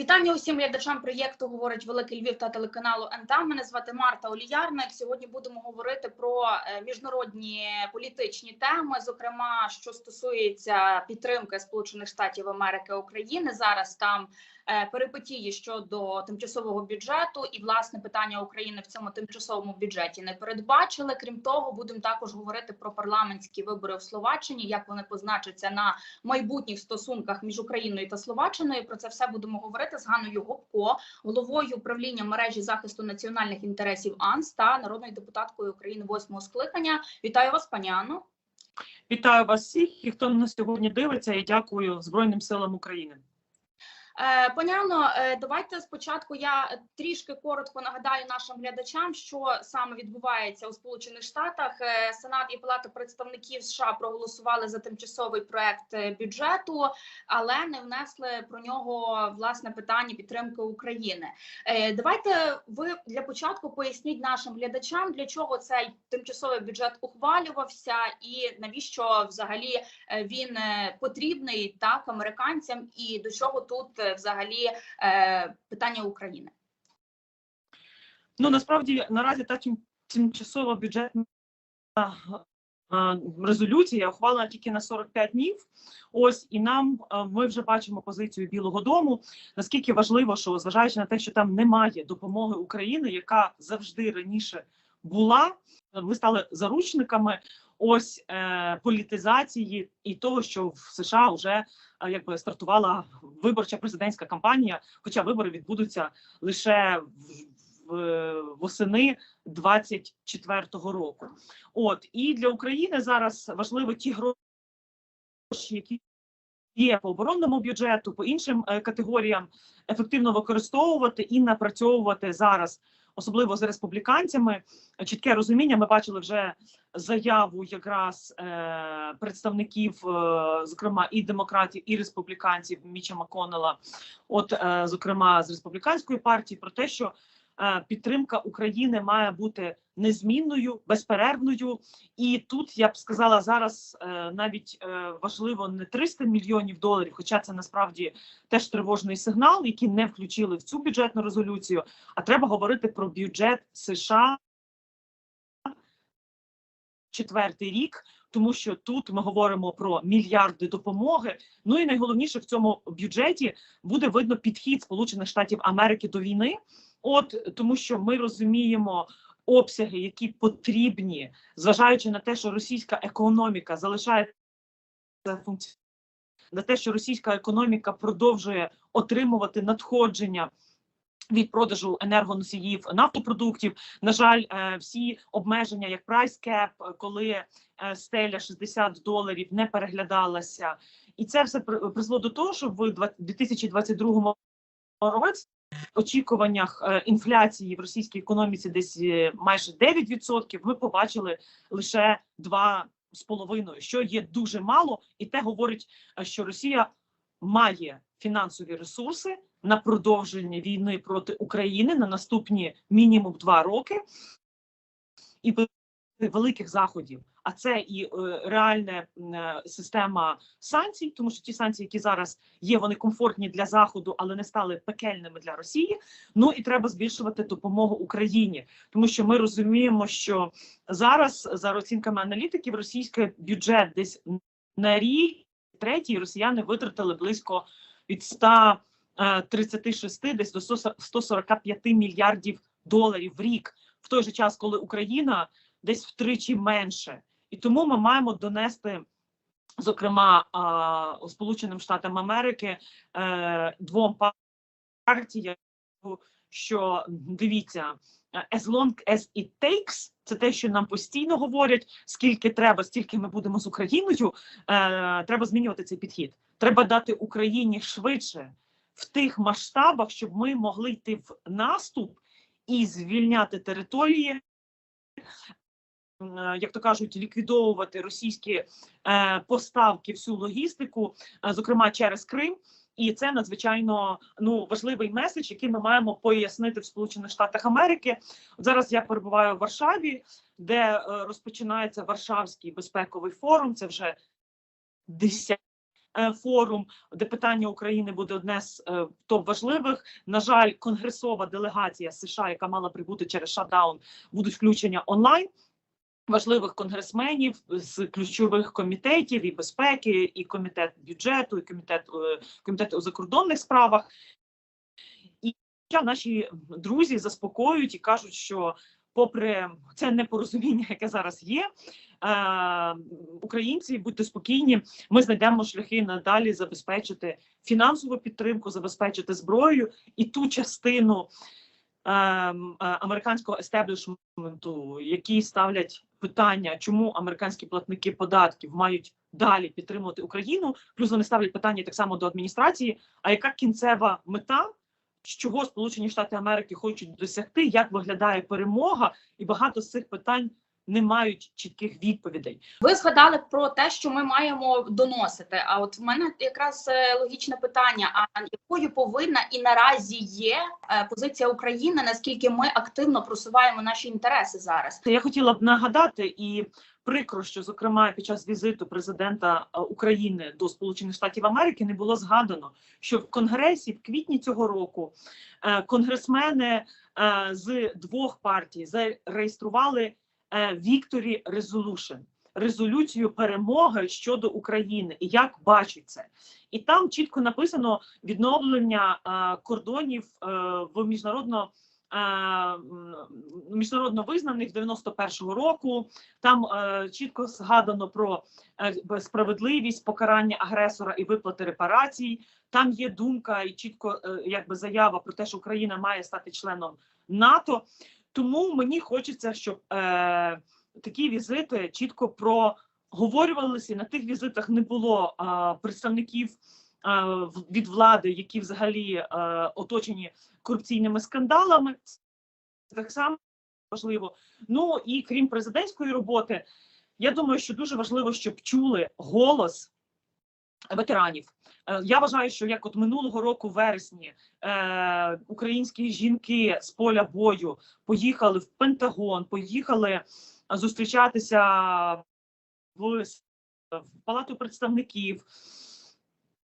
Вітання усім глядачам проєкту говорить Великий Львів та телеканалу НТА. Мене звати Марта Оліярник. Сьогодні будемо говорити про е, міжнародні політичні теми, зокрема, що стосується підтримки Сполучених Штатів Америки України. Зараз там е, перипетії щодо тимчасового бюджету, і власне питання України в цьому тимчасовому бюджеті не передбачили. Крім того, будемо також говорити про парламентські вибори в Словаччині, як вони позначаться на майбутніх стосунках між Україною та Словаччиною. Про це все будемо говорити з Ганною Гопко, головою управління мережі захисту національних інтересів АНС та народною депутаткою України восьмого скликання. Вітаю вас, пані Анно. Вітаю вас всіх, і хто нас сьогодні дивиться, і дякую Збройним силам України. Е, Пані Анно, е, давайте спочатку я трішки коротко нагадаю нашим глядачам, що саме відбувається у Сполучених Штатах. Е, Сенат і Палата представників США проголосували за тимчасовий проект бюджету, але не внесли про нього власне питання підтримки України. Давайте ви для початку поясніть нашим глядачам, для чого цей тимчасовий бюджет ухвалювався, і навіщо взагалі він потрібний так американцям, і до чого тут взагалі е, питання України. Ну насправді наразі та тимчасова бюджетна резолюція ухвалена тільки на 45 днів. Ось і нам ми вже бачимо позицію Білого Дому. Наскільки важливо, що зважаючи на те, що там немає допомоги України, яка завжди раніше була, ми стали заручниками. Ось е, політизації і того, що в США вже е, якби стартувала виборча президентська кампанія, хоча вибори відбудуться лише в, в восени 24-го року. От і для України зараз важливо ті гроші, які є по оборонному бюджету, по іншим е, категоріям, ефективно використовувати і напрацьовувати зараз, особливо з республіканцями. Чітке розуміння. Ми бачили вже заяву якраз е, представників, е, зокрема і демократів, і республіканців Міча Маконела, от е, зокрема з республіканської партії, про те, що підтримка України має бути незмінною, безперервною. І тут я б сказала зараз е, навіть е, важливо не 300 мільйонів доларів, хоча це насправді теж тривожний сигнал, який не включили в цю бюджетну резолюцію. А треба говорити про бюджет США четвертий рік, тому що тут ми говоримо про мільярди допомоги. Ну і найголовніше в цьому бюджеті буде видно підхід Сполучених Штатів Америки до війни. От тому, що ми розуміємо обсяги, які потрібні, зважаючи на те, що російська економіка залишається функціонувати, на те, що російська економіка продовжує отримувати надходження від продажу енергоносіїв нафтопродуктів. На жаль, е, всі обмеження, як cap, коли е, стеля 60 доларів не переглядалася, і це все при- призвело до того, що в 2022 році очікуваннях е, інфляції в російській економіці десь е, майже 9%, ми побачили лише 2,5%, що є дуже мало, і те говорить, е, що Росія має фінансові ресурси на продовження війни проти України на наступні мінімум два роки. І великих заходів. А це і е, реальна е, система санкцій, тому що ті санкції, які зараз є, вони комфортні для заходу, але не стали пекельними для Росії. Ну і треба збільшувати допомогу Україні, тому що ми розуміємо, що зараз за оцінками аналітиків російський бюджет десь на рік третій росіяни витратили близько від 136 десь до 100 145 мільярдів доларів в рік, в той же час, коли Україна десь втричі менше, і тому ми маємо донести. Зокрема, Сполученим Штатам Америки е, двом партіям, що дивіться, as long as it takes, це те, що нам постійно говорять. Скільки треба, стільки ми будемо з Україною. Е, треба змінювати цей підхід. Треба дати Україні швидше в тих масштабах, щоб ми могли йти в наступ і звільняти території. Е, Як то кажуть, ліквідовувати російські е, поставки, всю логістику, е, зокрема через Крим, і це надзвичайно ну важливий меседж, який ми маємо пояснити в Сполучених Штатах Америки. Зараз я перебуваю в Варшаві, де розпочинається Варшавський безпековий форум. Це вже 10 е, форум, де питання України буде одне з топ важливих. На жаль, конгресова делегація США, яка мала прибути через шатдаун, будуть включення онлайн. Важливих конгресменів з ключових комітетів і безпеки, і комітет бюджету, і комітет е, комітет у закордонних справах. І наші друзі заспокоюють і кажуть, що, попри це непорозуміння, яке зараз є, е, українці, будьте спокійні, ми знайдемо шляхи надалі забезпечити фінансову підтримку, забезпечити зброю і ту частину ем, е, американського естеблішменту, які ставлять питання, чому американські платники податків мають далі підтримувати Україну. Плюс вони ставлять питання так само до адміністрації. А яка кінцева мета? Чого Сполучені Штати Америки хочуть досягти, як виглядає перемога, і багато з цих питань не мають чітких відповідей. Ви згадали про те, що ми маємо доносити. А от в мене якраз е, логічне питання: а якою повинна і наразі є е, позиція України? Наскільки ми активно просуваємо наші інтереси зараз? Я хотіла б нагадати і прикро, що зокрема під час візиту президента е, України до Сполучених Штатів Америки не було згадано, що в Конгресі в квітні цього року конгресмени з двох партій зареєстрували Вікторі Резолюшн. Резолюцію перемоги щодо України і як бачить це, і там чітко написано відновлення е, кордонів е, в міжнародно е, міжнародно визнаних 91-го року. Там е, чітко згадано про е, справедливість, покарання агресора і виплати репарацій. Там є думка і чітко е, якби заява про те, що Україна має стати членом НАТО. Тому мені хочеться, щоб е, такі візити чітко проговорювалися. На тих візитах не було е, представників від влади, які взагалі е, оточені корупційними скандалами. Так само важливо. Ну і крім президентської роботи, я думаю, що дуже важливо, щоб чули голос ветеранів. Е, Я вважаю, що як от минулого року, в вересні, е, українські жінки з поля бою поїхали в Пентагон, поїхали зустрічатися в, в Палату представників.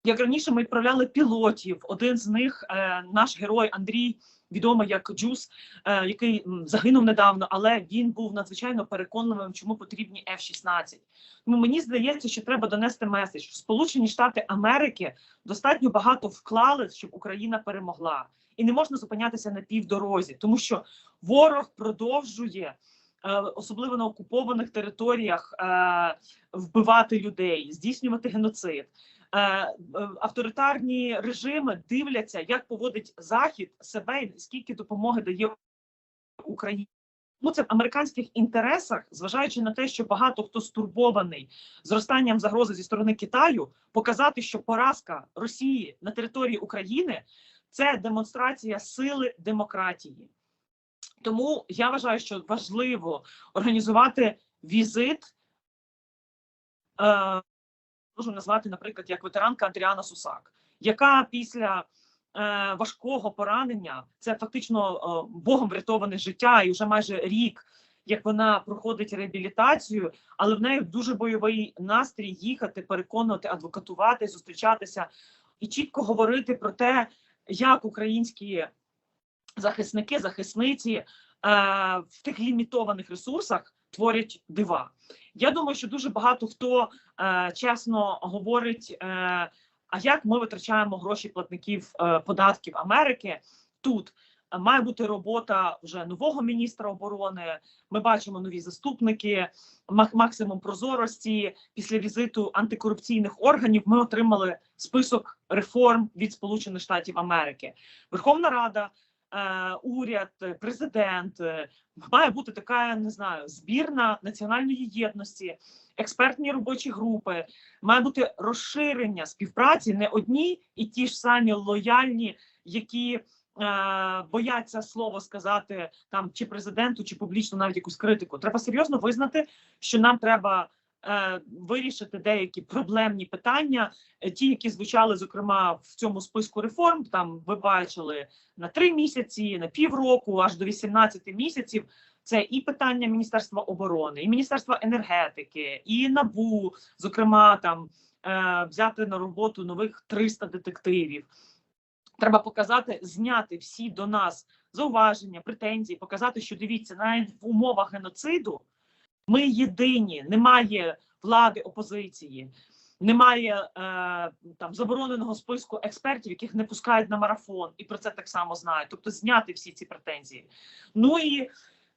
Як раніше ми відправляли пілотів. Один з них е, наш герой Андрій, відомий як Джус, е, який загинув недавно, але він був надзвичайно переконливим, чому потрібні F-16. Тому мені здається, що треба донести меседж. Сполучені Штати Америки достатньо багато вклали, щоб Україна перемогла, і не можна зупинятися на півдорозі, тому що ворог продовжує. е, Особливо на окупованих територіях е, вбивати людей, здійснювати геноцид. Е, е, авторитарні режими дивляться, як поводить Захід себе і скільки допомоги дає Україні. Ну, це в американських інтересах, зважаючи на те, що багато хто стурбований зростанням загрози зі сторони Китаю, показати, що поразка Росії на території України це демонстрація сили демократії. Тому я вважаю, що важливо організувати візит. Е, можу назвати, наприклад, як ветеранка Андріана Сусак, яка після е, важкого поранення це фактично е, богом врятоване життя, і вже майже рік, як вона проходить реабілітацію, але в неї дуже бойовий настрій їхати, переконувати, адвокатувати, зустрічатися і чітко говорити про те, як українські захисники, захисниці е, в тих лімітованих ресурсах творять дива. Я думаю, що дуже багато хто е, чесно говорить, е, а як ми витрачаємо гроші платників е, податків Америки тут. Має бути робота вже нового міністра оборони. Ми бачимо нові заступники, максимум прозорості. Після візиту антикорупційних органів ми отримали список реформ від Сполучених Штатів Америки. Верховна Рада, уряд, е, президент е, має бути така, не знаю, збірна національної єдності, експертні робочі групи, має бути розширення співпраці, не одні і ті ж самі лояльні, які е, бояться слово сказати там чи президенту, чи публічно навіть якусь критику. Треба серйозно визнати, що нам треба. Е, Вирішити деякі проблемні питання, е, ті, які звучали зокрема в цьому списку реформ. Там ви бачили на три місяці, на півроку, аж до 18 місяців. Це і питання Міністерства оборони, і Міністерства енергетики, і НАБУ, зокрема там е, взяти на роботу нових 300 детективів. Треба показати, зняти всі до нас зауваження, претензії, показати, що дивіться, навіть в умовах геноциду ми єдині, немає влади опозиції, немає е, там забороненого списку експертів, яких не пускають на марафон, і про це так само знають. Тобто зняти всі ці претензії. Ну і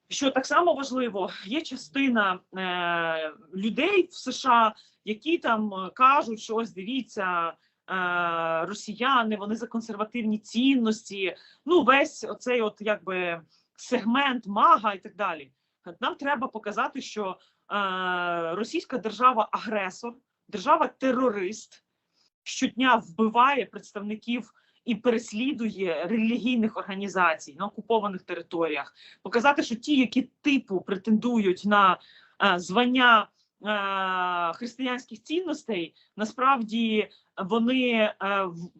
що так само важливо, є частина е, людей в США, які там е, кажуть, що ось дивіться. е, Росіяни, вони за консервативні цінності. Ну, весь оцей, от якби сегмент мага і так далі. Нам треба показати, що е, російська держава агресор, держава терорист щодня вбиває представників і переслідує релігійних організацій на окупованих територіях. Показати, що ті, які типу претендують на е, звання е, християнських цінностей, насправді вони е,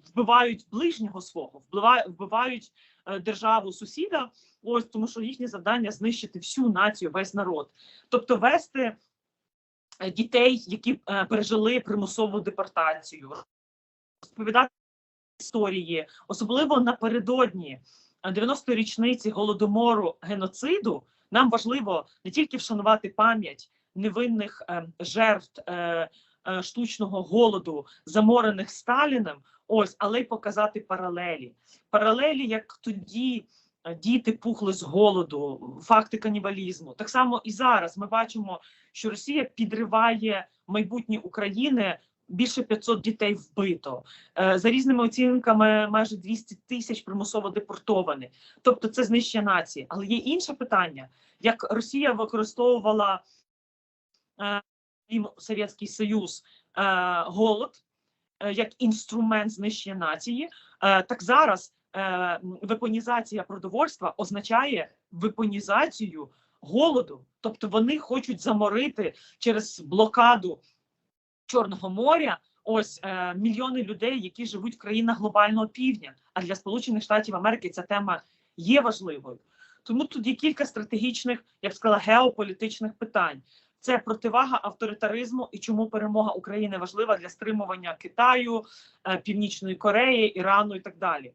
вбивають ближнього свого, вбивають, вбивають е, державу сусіда. Ось тому, що їхнє завдання знищити всю націю, весь народ, тобто вести е, дітей, які е, пережили примусову депортацію, розповідати історії, особливо напередодні е, 90-ї річниці голодомору геноциду. Нам важливо не тільки вшанувати пам'ять невинних е, жертв е, е, штучного голоду, заморених Сталіним, ось, але й показати паралелі. Паралелі, як тоді е, діти пухли з голоду, факти канібалізму. Так само і зараз ми бачимо, що Росія підриває майбутнє України. Більше 500 дітей вбито Е, за різними оцінками, майже 200 тисяч примусово депортовані. Тобто, це знищення нації. Але є інше питання: як Росія використовувала е, Совєтський Союз е, голод е, як інструмент знищення нації, е, так зараз е, вепонізація продовольства означає вепонізацію голоду. Тобто вони хочуть заморити через блокаду Чорного моря. Ось е, мільйони людей, які живуть в країнах глобального півдня. А для Сполучених Штатів Америки ця тема є важливою. Тому тут є кілька стратегічних, я б сказала, геополітичних питань. Це противага авторитаризму і чому перемога України важлива для стримування Китаю, е, Північної Кореї, Ірану і так далі.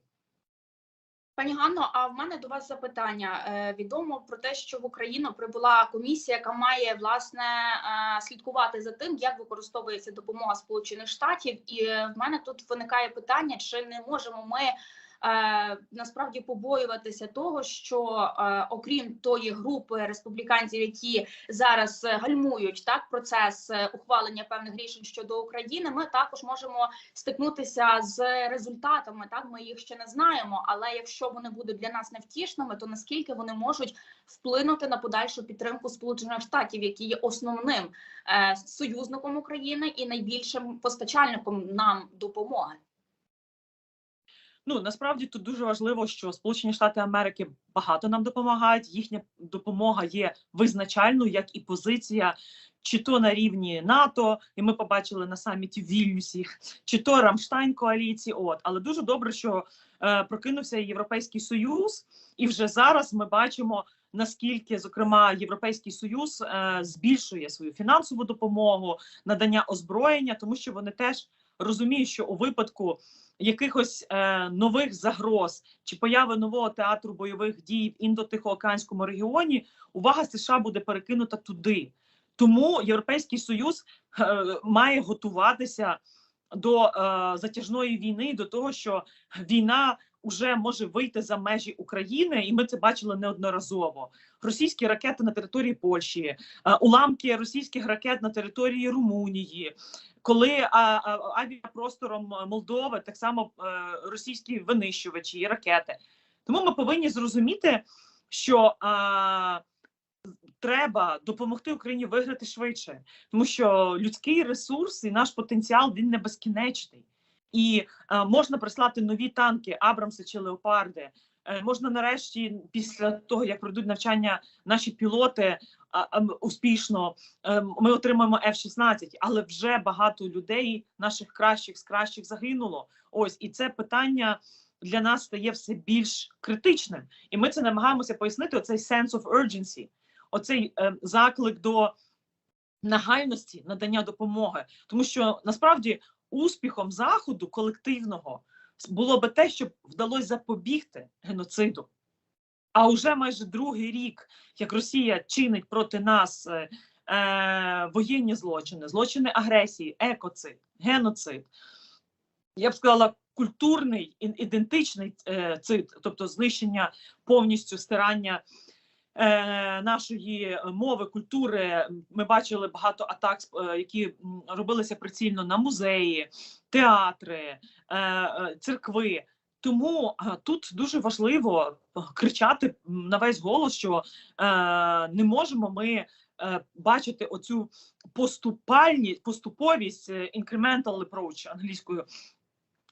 Пані Ганно, а в мене до вас запитання. Е, Відомо про те, що в Україну прибула комісія, яка має власне е, слідкувати за тим, як використовується допомога Сполучених Штатів. І е, в мене тут виникає питання, чи не можемо ми насправді побоюватися того, що е, окрім тої групи республіканців, які зараз е, гальмують так процес е, ухвалення певних рішень щодо України, ми також можемо стикнутися з результатами. Так ми їх ще не знаємо. Але якщо вони будуть для нас невтішними, то наскільки вони можуть вплинути на подальшу підтримку Сполучених Штатів, які є основним е, союзником України і найбільшим постачальником нам допомоги? Ну насправді тут дуже важливо, що Сполучені Штати Америки багато нам допомагають. Їхня допомога є визначальною, як і позиція, чи то на рівні НАТО, і ми побачили на саміті в Вільнюсі, чи то Рамштайн коаліції. От але дуже добре, що е, прокинувся Європейський Союз, і вже зараз ми бачимо. Наскільки, зокрема, Європейський Союз е, збільшує свою фінансову допомогу, надання озброєння, тому що вони теж розуміють, що у випадку якихось е, нових загроз чи появи нового театру бойових дій в індотихоокеанському регіоні, увага США буде перекинута туди. Тому Європейський Союз е, має готуватися до е, затяжної війни, до того, що війна вже може вийти за межі України, і ми це бачили неодноразово. Російські ракети на території Польщі, е, уламки російських ракет на території Румунії, коли а, а, авіапростором Молдови так само е, російські винищувачі і ракети. Тому ми повинні зрозуміти, що а, треба допомогти Україні виграти швидше, тому що людський ресурс і наш потенціал він не безкінечний. І е, можна прислати нові танки Абрамси чи Леопарди. Е, можна нарешті, після того як пройдуть навчання наші пілоти успішно, е, ми отримаємо F-16, але вже багато людей, наших кращих з кращих загинуло. Ось і це питання для нас стає все більш критичним. І ми це намагаємося пояснити. Оцей sense of urgency, оцей заклик до нагальності надання допомоги, тому що насправді успіхом заходу колективного було би те, щоб вдалося запобігти геноциду. А вже майже другий рік, як Росія чинить проти нас е, е, воєнні злочини, злочини агресії, екоцид, геноцид, я б сказала, культурний ідентичний е, цид, тобто знищення повністю стирання нашої мови, культури. Ми бачили багато атак, е, які робилися прицільно на музеї, театри, е, е, церкви. Тому е, тут дуже важливо е, кричати на весь голос, що е, не можемо ми е, бачити оцю поступальність, поступовість е, incremental approach англійською,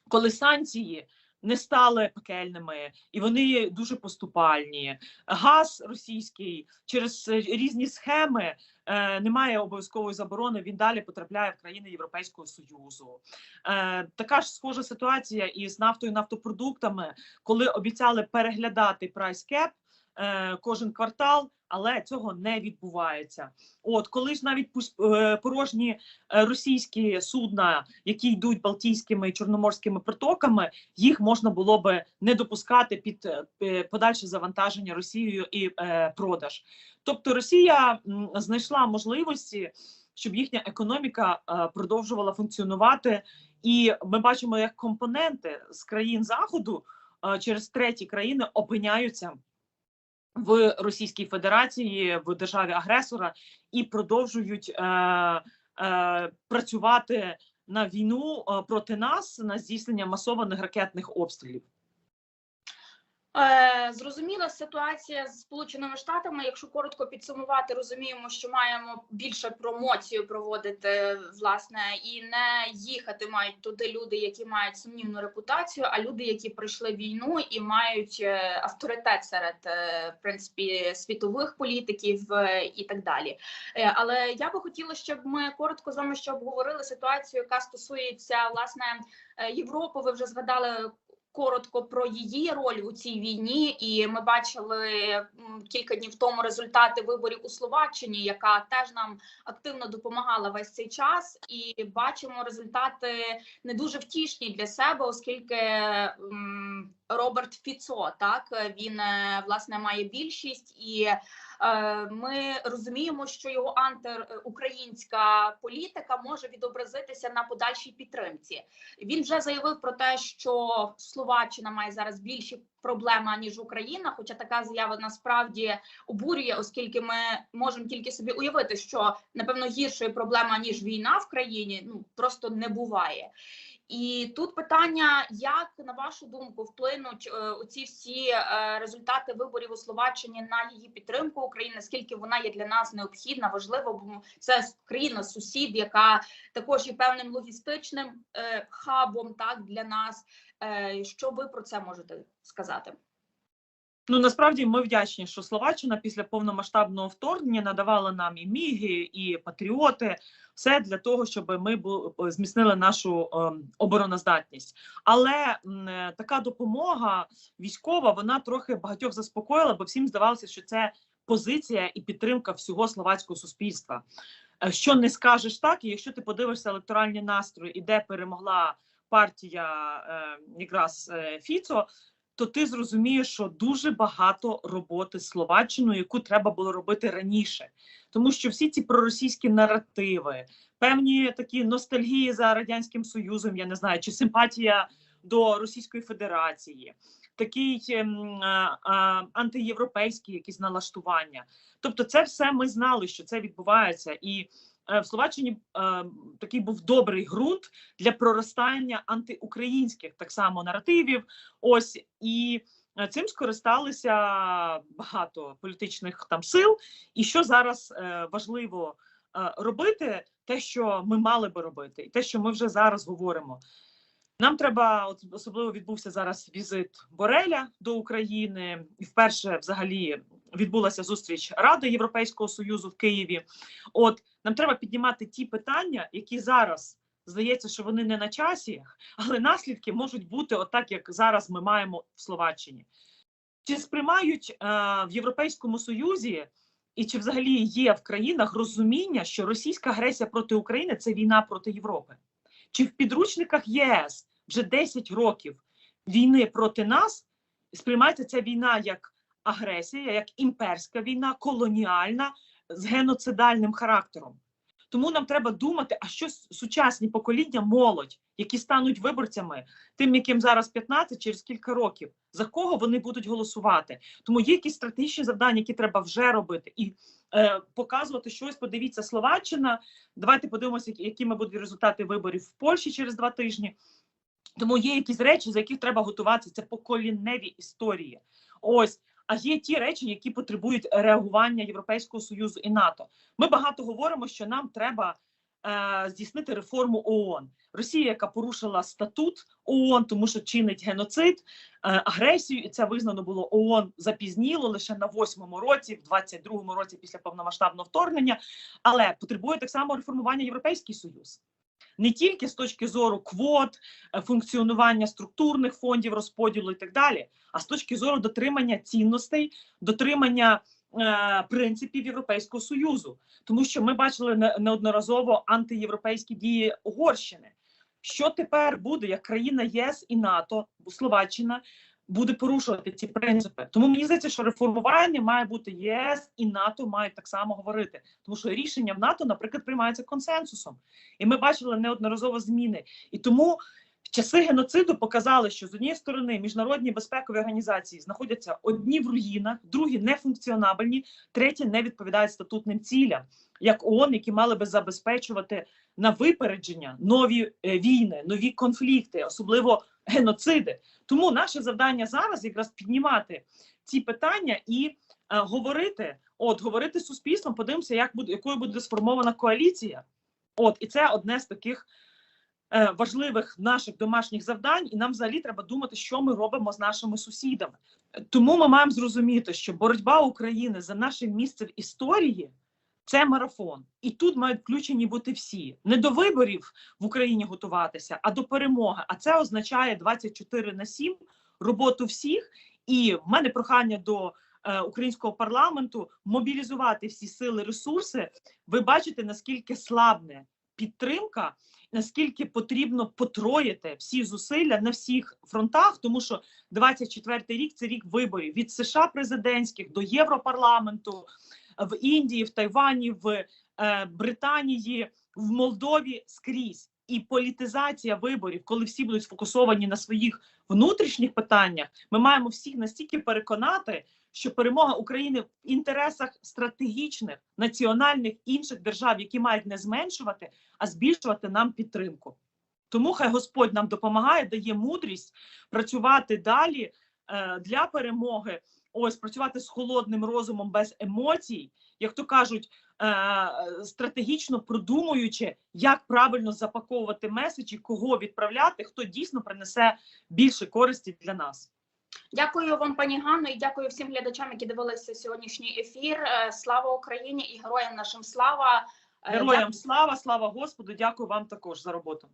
коли санкції не стали пекельними, і вони дуже поступальні. Газ російський через е, різні схеми е, немає обов'язкової заборони. Він далі потрапляє в країни Європейського союзу. Е, така ж схожа ситуація і з нафтою, нафтопродуктами, коли обіцяли переглядати прайс-кеп е, кожен квартал, але цього не відбувається. От коли ж навіть е, порожні е, російські судна, які йдуть Балтійськими і Чорноморськими протоками, їх можна було би не допускати під е, подальше завантаження Росією і продаж. Тобто Росія знайшла можливості, щоб їхня економіка продовжувала функціонувати, і ми бачимо, як компоненти з країн заходу через треті країни опиняються в Російській Федерації, в державі агресора і продовжують е, е, працювати на війну е, проти нас на здійснення масованих ракетних обстрілів. Е, Зрозуміла ситуація з Сполученими Штатами. Якщо коротко підсумувати, розуміємо, що маємо більше промоцію проводити власне і не їхати мають туди люди, які мають сумнівну репутацію, а люди, які пройшли війну і мають е, авторитет серед е, в принципі світових політиків і так далі. Але я би хотіла, щоб ми коротко з вами ще обговорили ситуацію, яка стосується власне Європи. Ви вже згадали коротко про її роль у цій війні, і ми бачили кілька днів тому результати виборів у Словаччині, яка теж нам активно допомагала весь цей час, і бачимо результати не дуже втішні для себе, оскільки Роберт Фіцо так він е, власне має більшість і. Е, Ми розуміємо, що його антиукраїнська політика може відобразитися на подальшій підтримці. Він вже заявив про те, що Словаччина має зараз більші проблеми ніж Україна. Хоча така заява насправді обурює, оскільки ми можемо тільки собі уявити, що напевно гіршої проблеми ніж війна в країні ну просто не буває. І тут питання, як на вашу думку вплинуть е, оці всі е, результати виборів у Словаччині на її підтримку України? Наскільки вона є для нас необхідна, важлива, бо це країна сусід, яка також є певним логістичним е, хабом, так для нас. Що ви про це можете сказати? Ну насправді ми вдячні, що Словаччина після повномасштабного вторгнення надавала нам і міги, і патріоти, все для того, щоб ми зміцнили нашу ем, обороноздатність. Але е, така допомога військова вона трохи багатьох заспокоїла, бо всім здавалося, що це позиція і підтримка всього словацького суспільства. Е, Що не скажеш так, і якщо ти подивишся електоральні настрої, і де перемогла партія е, якраз е, Фіцо, то ти зрозумієш, що дуже багато роботи з Словаччиною, яку треба було робити раніше, тому що всі ці проросійські наративи, певні такі ностальгії за радянським союзом, я не знаю, чи симпатія до Російської Федерації, такий ем, а, а, антиєвропейський якісь налаштування. Тобто, це все ми знали, що це відбувається, і в Словаччині е, такий був добрий ґрунт для проростання антиукраїнських так само наративів. Ось і е, цим скористалися багато політичних там сил. І що зараз е, важливо е, робити, те, що ми мали би робити, і те, що ми вже зараз говоримо. Нам треба, от особливо відбувся зараз візит Бореля до України, і вперше взагалі відбулася зустріч Ради Європейського союзу в Києві. От нам треба піднімати ті питання, які зараз здається, що вони не на часі, але наслідки можуть бути отак, як зараз ми маємо в Словаччині. Чи сприймають е, в Європейському Союзі і чи взагалі є в країнах розуміння, що російська агресія проти України це війна проти Європи? Чи в підручниках ЄС вже 10 років війни проти нас сприймається ця війна як агресія, як імперська війна, колоніальна з геноцидальним характером? Тому нам треба думати, а що сучасні покоління, молодь, які стануть виборцями, тим, яким зараз 15, через кілька років, за кого вони будуть голосувати? Тому є якісь стратегічні завдання, які треба вже робити, і е, показувати щось. Подивіться, Словаччина. Давайте подивимося, якими будуть результати виборів в Польщі через два тижні. Тому є якісь речі, за яких треба готуватися. Це поколінневі історії. Ось. А є ті речі, які потребують реагування Європейського союзу і НАТО. Ми багато говоримо, що нам треба е, здійснити реформу ООН. Росія, яка порушила статут ООН, тому що чинить геноцид, е, агресію, і це визнано було ООН запізніло лише на восьмому році, в 22-му році після повномасштабного вторгнення. Але потребує так само реформування Європейський Союз. Не тільки з точки зору квот, е, функціонування структурних фондів, розподілу і так далі, а з точки зору дотримання цінностей, дотримання е, принципів Європейського союзу, тому що ми бачили неодноразово антиєвропейські дії Угорщини. Що тепер буде, як країна ЄС і НАТО, Словаччина буде порушувати ці принципи? Тому мені здається, що реформування має бути ЄС і НАТО мають так само говорити, тому що рішення в НАТО, наприклад, приймається консенсусом, і ми бачили неодноразово зміни. І тому часи геноциду показали, що з однієї сторони міжнародні безпекові організації знаходяться одні в руїнах, другі нефункціонабельні, треті не відповідають статутним цілям, як ООН, які мали би забезпечувати на випередження нові е, війни, нові конфлікти, особливо геноциди. Тому наше завдання зараз якраз піднімати ці питання і е, говорити, от говорити з суспільством, подивимося, як буде якою буде сформована коаліція. От і це одне з таких важливих наших домашніх завдань, і нам взагалі треба думати, що ми робимо з нашими сусідами. Тому ми маємо зрозуміти, що боротьба України за наше місце в історії це марафон, і тут мають включені бути всі не до виборів в Україні готуватися, а до перемоги. А це означає 24 на 7 роботу всіх. І в мене прохання до е, українського парламенту мобілізувати всі сили, ресурси. Ви бачите, наскільки слабне підтримка, наскільки потрібно потроїти всі зусилля на всіх фронтах, тому що 24-й рік це рік виборів від США президентських до Європарламенту в Індії, в Тайвані, в е, Британії, в Молдові скрізь. І політизація виборів, коли всі будуть сфокусовані на своїх внутрішніх питаннях, ми маємо всіх настільки переконати, що перемога України в інтересах стратегічних національних інших держав, які мають не зменшувати, а збільшувати нам підтримку. Тому хай Господь нам допомагає, дає мудрість працювати далі е, для перемоги. Ось працювати з холодним розумом без емоцій, як то кажуть, е, стратегічно продумуючи, як правильно запаковувати меседжі, кого відправляти, хто дійсно принесе більше користі для нас. Дякую вам, пані Ганно, і дякую всім глядачам, які дивилися сьогоднішній ефір. Е, Слава Україні і героям нашим слава. Героям Героям слава, слава Господу! Дякую вам також за роботу.